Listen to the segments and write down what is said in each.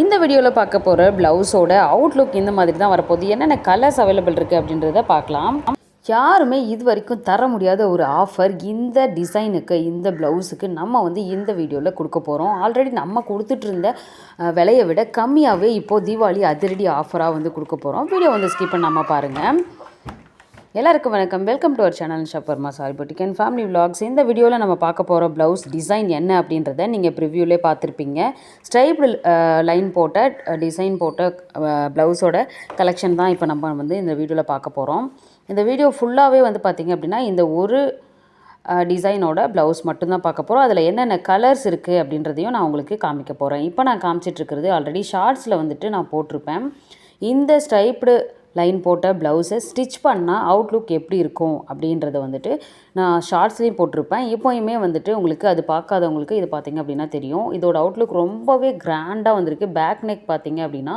இந்த வீடியோவில் பார்க்க போகிற ப்ளவுஸோட அவுட்லுக் இந்த மாதிரி தான் வரப்போகுது. என்னென்ன கலர்ஸ் அவைலபிள் இருக்குது அப்படின்றத பார்க்கலாம். யாருமே இது வரைக்கும் தர முடியாத ஒரு ஆஃபர் இந்த டிசைனுக்கு இந்த ப்ளவுஸுக்கு நம்ம வந்து இந்த வீடியோவில் கொடுக்க போகிறோம் ஆல்ரெடி நம்ம கொடுத்துட்டு இருந்த விலையை விட கம்மியாகவே இப்போது தீபாவளி அதிரடி ஆஃபராக வந்து கொடுக்க போகிறோம் வீடியோ வந்து ஸ்கிப் பண்ணாமல் பாருங்கள் எல்லாருக்கும் வணக்கம். Welcome to our channel ஷப்பர்மா sari boutique and family vlogs. இந்த வீடியோவில் நம்ம பார்க்க போகிற ப்ளவுஸ் டிசைன் என்ன அப்படின்றத நீங்கள் ப்ரிவ்யூலே பார்த்துருப்பீங்க. ஸ்ட்ரைப்டு லைன் போட்ட டிசைன் போட்ட ப்ளவுஸோட கலெக்ஷன் தான் இப்போ நம்ம வந்து இந்த வீடியோவில் பார்க்க போகிறோம் இந்த வீடியோ ஃபுல்லாகவே வந்து பார்த்திங்க அப்படின்னா இந்த ஒரு டிசைனோட ப்ளவுஸ் மட்டும்தான் பார்க்க போகிறோம் அதில் என்னென்ன கலர்ஸ் இருக்குது அப்படின்றதையும் நான் உங்களுக்கு காமிக்க போகிறேன் இப்போ நான் காமிச்சிட்ருக்கிறது ஆல்ரெடி ஷார்ட்ஸில் வந்துட்டு நான் போட்டிருப்பேன். இந்த ஸ்ட்ரைப்டு லைன் போட்ட ப்ளவுஸை ஸ்டிச் பண்ணால் அவுட்லுக் எப்படி இருக்கும் அப்படின்றத வந்துட்டு நான் ஷார்ட்ஸ்லேயும் போட்டிருப்பேன். இப்போயுமே வந்துட்டு உங்களுக்கு அது பார்க்காதவங்களுக்கு இது பார்த்திங்க அப்படின்னா தெரியும். இதோட அவுட்லுக் ரொம்பவே கிராண்டாக வந்திருக்கு. பேக் நெக் பார்த்திங்க அப்படின்னா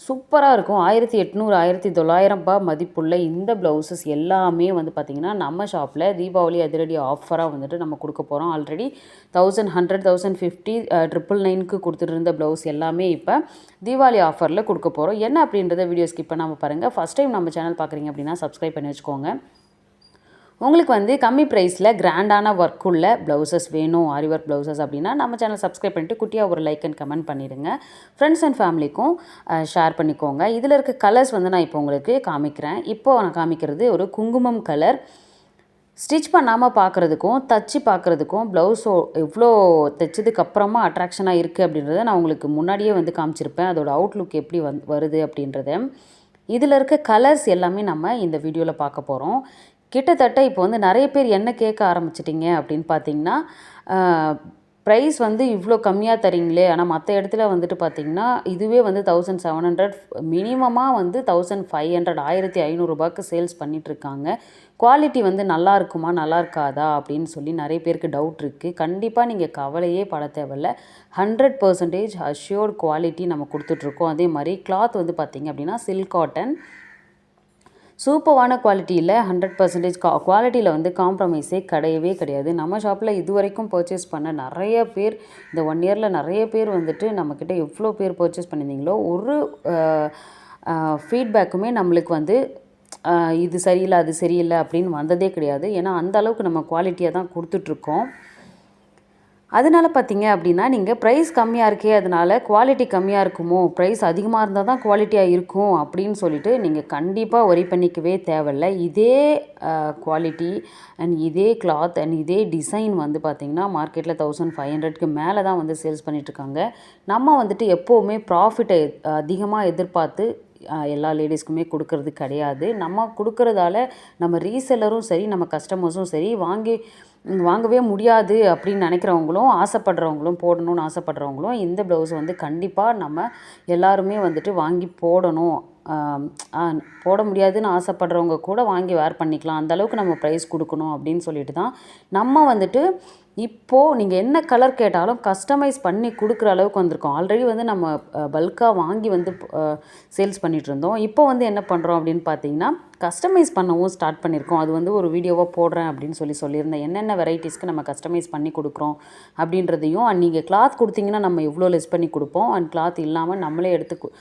சூப்பராக இருக்கும். ஆயிரத்தி எட்நூறு ஆயிரத்தி தொள்ளாயிரம் ரூபாய் மதிப்புள்ள இந்த ப்ளவுசஸ் எல்லாமே வந்து பார்த்திங்கன்னா நம்ம ஷாப்பில் தீபாவளி அதிரடி ஆஃபராக வந்துட்டு நம்ம கொடுக்க போகிறோம் already thousand hundred thousand fifty triple நைனுக்கு கொடுத்துட்டு இருந்த ப்ளவுஸ் எல்லாமே இப்போ தீபாவளி ஆஃபரில் கொடுக்க போகிறோம் என்ன அப்படின்றத வீடியோ ஸ்கிப் பண்ணாமல் பாருங்கள் ஃபஸ்ட் டைம் நம்ம சேனல் பார்க்குறீங்க அப்படின்னா சப்ஸ்கிரைப் பண்ணி வச்சுக்கோங்க. உங்களுக்கு வந்து கம்மி ப்ரைஸில் கிராண்டான ஒர்க் உள்ள ப்ளவுசஸ் வேணும் ஆரி ஒர்க் ப்ளவுசஸ் அப்படின்னா நம்ம சேனல் சப்ஸ்கிரைப் பண்ணிட்டு குட்டியாக ஒரு லைக் அண்ட் கமெண்ட் பண்ணிடுங்க. ஃப்ரெண்ட்ஸ் அண்ட் ஃபேமிலிக்கும் ஷேர் பண்ணிக்கோங்க. இதில் இருக்க கலர்ஸ் வந்து நான் இப்போ உங்களுக்கு காமிக்கிறேன். இப்போது நான் காமிக்கிறது ஒரு குங்குமம் கலர் ஸ்டிச் பண்ணாமல் பார்க்குறதுக்கும் தச்சு பார்க்குறதுக்கும் ப்ளவுஸோ எவ்வளோ தைச்சதுக்கு அப்புறமா அட்ராக்ஷனாக இருக்குது அப்படின்றத நான் உங்களுக்கு முன்னாடியே வந்து காமிச்சிருப்பேன். அதோட அவுட்லுக் எப்படி வந் வருது அப்படின்றத. இதில் இருக்க கலர்ஸ் எல்லாமே நம்ம இந்த வீடியோவில் பார்க்க போகிறோம் கிட்டத்தட்ட இப்போ வந்து நிறைய பேர் என்ன கேட்க ஆரம்பிச்சிட்டிங்க அப்படின்னு பார்த்தீங்கன்னா ப்ரைஸ் வந்து இவ்வளோ கம்மியாக தரீங்களே. ஆனால் மற்ற இடத்துல வந்துட்டு பார்த்தீங்கன்னா இதுவே வந்து தௌசண்ட் செவன் ஹண்ட்ரட் மினிமமாக வந்து தௌசண்ட் ஃபைவ் ஹண்ட்ரட் ஆயிரத்தி ஐநூறுரூபாய்க்கு சேல்ஸ் பண்ணிகிட்ருக்காங்க குவாலிட்டி வந்து நல்லா இருக்குமா நல்லா இருக்காதா அப்படின்னு சொல்லி நிறைய பேருக்கு டவுட் இருக்குது கண்டிப்பாக நீங்கள் கவலையே பட தேவையில்ல. ஹண்ட்ரட் பர்சன்டேஜ் அஷ்யோர்ட் குவாலிட்டி நம்ம கொடுத்துட்ருக்கோம் அதே மாதிரி கிளாத் வந்து பார்த்திங்க அப்படின்னா சில்க் காட்டன் சூப்பரான குவாலிட்டியில் ஹண்ட்ரட் பர்சன்டேஜ் கா குவாலிட்டியில் வந்து காம்ப்ரமைஸே கிடையவே கிடையாது. நம்ம ஷாப்பில் இது வரைக்கும் பர்ச்சேஸ் பண்ண நிறைய பேர் இந்த ஒன் இயரில் நிறைய பேர் வந்துட்டு நம்மக்கிட்ட எவ்வளோ பேர் பர்ச்சேஸ் பண்ணியிருந்தீங்களோ ஒரு ஃபீட்பேக்குமே நம்மளுக்கு வந்து இது சரியில்லை அது சரியில்லை அப்படின்னு வந்ததே கிடையாது. ஏன்னா அந்த அளவுக்கு நம்ம குவாலிட்டியாக தான் கொடுத்துட்ருக்கோம் அதனால பார்த்தீங்க அப்படின்னா நீங்கள் ப்ரைஸ் கம்மியாக இருக்கே அதனால் குவாலிட்டி கம்மியாக இருக்குமோ ப்ரைஸ் அதிகமாக இருந்தால் தான் குவாலிட்டியாக இருக்கும் அப்படின்னு சொல்லிட்டு நீங்கள் கண்டிப்பாக ஒரி பண்ணிக்கவே தேவையில்ல. இதே குவாலிட்டி அண்ட் இதே கிளாத் அண்ட் இதே டிசைன் வந்து பார்த்திங்கன்னா மார்க்கெட்டில் தௌசண்ட் ஃபைவ் ஹண்ட்ரட்க்கு மேலே தான் வந்து சேல்ஸ் பண்ணிகிட்ருக்காங்க நம்ம வந்துட்டு எப்போவுமே ப்ராஃபிட்டை அதிகமாக எதிர்பார்த்து எல்லா லேடிஸ்க்குமே கொடுக்கறது கிடையாது. நம்ம கொடுக்கறதால நம்ம ரீசெல்லரும் சரி நம்ம கஸ்டமர்ஸும் சரி வாங்கி வாங்கவே முடியாது அப்படின்னு நினைக்கிறவங்களும் ஆசைப்படுறவங்களும் போடணும்னு ஆசைப்படுறவங்களும் இந்த ப்ளவுஸ் வந்து கண்டிப்பாக நம்ம எல்லாருமே வந்துட்டு வாங்கி போடணும். போட முடியாதுன்னு ஆசைப்படுறவங்க கூட வாங்கி வேர் பண்ணிக்கலாம். அந்தளவுக்கு நம்ம ப்ரைஸ் கொடுக்கணும் அப்படின்னு சொல்லிட்டு தான் நம்ம வந்துட்டு இப்போது நீங்கள் என்ன கலர் கேட்டாலும் கஸ்டமைஸ் பண்ணி கொடுக்குற அளவுக்கு வந்திருக்கோம். ஆல்ரெடி வந்து நம்ம பல்காக வாங்கி வந்து சேல்ஸ் பண்ணிட்டு இருந்தோம். இப்போ வந்து என்ன பண்ணுறோம் அப்படின்னு பார்த்தீங்கன்னா கஸ்டமைஸ் பண்ணவும் ஸ்டார்ட் பண்ணியிருக்கோம் அது வந்து ஒரு வீடியோவாக போடுறேன் அப்படின்னு சொல்லி சொல்லியிருந்தேன். என்னென்ன வெரைட்டிஸ்க்கு நம்ம கஸ்டமைஸ் பண்ணி கொடுக்குறோம் அப்படின்றதையும் அண்ட் நீங்கள் கிளாத் கொடுத்தீங்கன்னா நம்ம எவ்வளோ லெஸ் பண்ணி கொடுப்போம். அண்ட் கிளாத் இல்லாமல் நம்மளே எடுத்து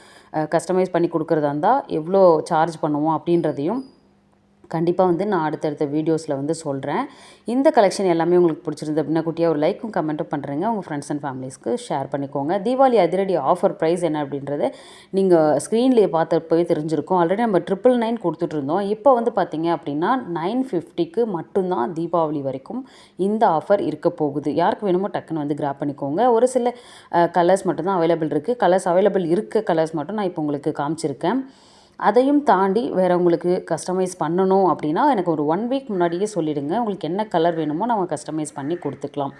கஸ்டமைஸ் பண்ணி கொடுக்குறதா இருந்தால் எவ்வளோ சார்ஜ் பண்ணுவோம் அப்படின்றதையும் கண்டிப்பாக வந்து நான் அடுத்தடுத்த வீடியோஸில் வந்து சொல்கிறேன் இந்த கலெக்ஷன் எல்லாமே உங்களுக்கு பிடிச்சிருந்து அப்படின்னா குட்டியாக ஒரு லைக்கும் கமெண்ட்டும் பண்ணுறேங்க உங்கள் ஃப்ரெண்ட்ஸ் அண்ட் ஃபேமிலிஸ்க்கு ஷேர் பண்ணிக்கோங்க. தீபாவளி அதிரடி ஆஃபர் ப்ரைஸ் என்ன அப்படின்றத நீங்கள் ஸ்க்ரீன்லேயே பார்த்தப்பவே தெரிஞ்சிருக்கும். ஆல்ரெடி நம்ம ட்ரிபிள் நைன் கொடுத்துட்ருந்தோம் இப்போ வந்து பார்த்தீங்க அப்படின்னா நைன் ஃபிஃப்டிக்கு மட்டும்தான் தீபாவளி வரைக்கும் இந்த ஆஃபர் இருக்க போகுது. யாருக்கு வேணுமோ டக்குன்னு வந்து கிராப் பண்ணிக்கோங்க. ஒரு சில கலர்ஸ் மட்டும்தான் அவைலபிள் இருக்குது கலர்ஸ் அவைலபிள் இருக்க கலர்ஸ் மட்டும் நான் இப்போ உங்களுக்கு காமிச்சிருக்கேன். அதையும் தாண்டி வேறு உங்களுக்கு கஸ்டமைஸ் பண்ணணும் அப்படின்னா எனக்கு ஒரு ஒன் வீக் முன்னாடியே சொல்லிடுங்க. உங்களுக்கு என்ன கலர் வேணுமோ நம்ம கஸ்டமைஸ் பண்ணி கொடுத்துக்கலாம்.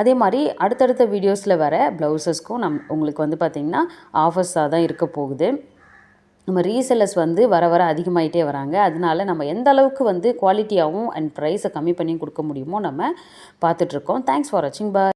அதே மாதிரி அடுத்தடுத்த வீடியோஸில் வர ப்ளவுசஸ்க்கும் நம் உங்களுக்கு வந்து பார்த்திங்கன்னா ஆஃபர்ஸாக தான் இருக்க போகுது. நம்ம ரீசெல்லர்ஸ் வந்து வர வர அதிகமாகிட்டே வராங்க. அதனால நம்ம எந்த அளவுக்கு வந்து குவாலிட்டியாகவும் அண்ட் ப்ரைஸை கம்மி பண்ணி கொடுக்க முடியுமோ நம்ம பார்த்துட்ருக்கோம் தேங்க்ஸ் ஃபார் வாட்சிங் பாய்